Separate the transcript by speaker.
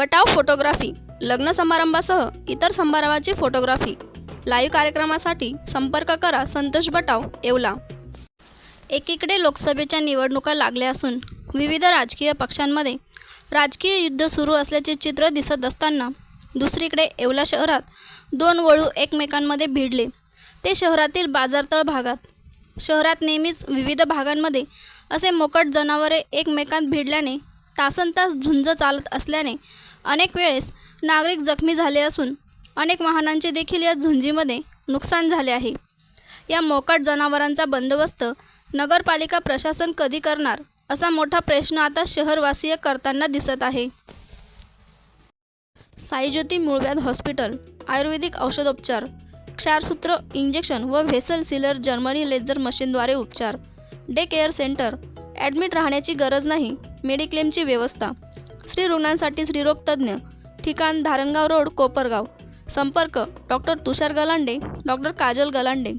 Speaker 1: बटाव photography लग्न समारंभासह इतर समारंभाची photography. Live कार्यक्रमासाठी संपर्क करा संतोष बटाव येवला. एकीकडे लोकसभेच्या निवडणुका लागल्या असून विविध राजकीय पक्षांमध्ये राजकीय युद्ध सुरू असल्याचे चित्र दिसत असताना दुसरीकडे येवला शहरात दोन वळू एकमेकांमध्ये भिडले. ते शहरातील बाजारतळ भागात. शहरात नेहमीच विविध भागांमध्ये असे मोकट जनावरे एकमेकांत भिडल्याने तासनतास झुंज चालत असल्याने अनेक वेळेस नागरिक जखमी झाले असून अनेक वाहनांचे देखील या झुंजीमध्ये नुकसान झाले आहे. या मोकाट जनावरांचा बंदोबस्त नगरपालिका प्रशासन कधी करणार असा मोठा प्रश्न आता शहरवासीय करताना दिसत आहे. साईज्योती मूळव्याध हॉस्पिटल आयुर्वेदिक औषधोपचार क्षारसूत्र इंजेक्शन व व्हेसल सिलर जर्मनी लेझर मशीनद्वारे उपचार डे केअर सेंटर ॲडमिट राहण्याची गरज नाही मेडिक्लेमची व्यवस्था. स्त्री रुग्णांसाठी स्त्रीरोगतज्ञ ठिकाण धारणगाव रोड कोपरगाव. संपर्क डॉक्टर तुषार गलांडे डॉक्टर काजल गलांडे.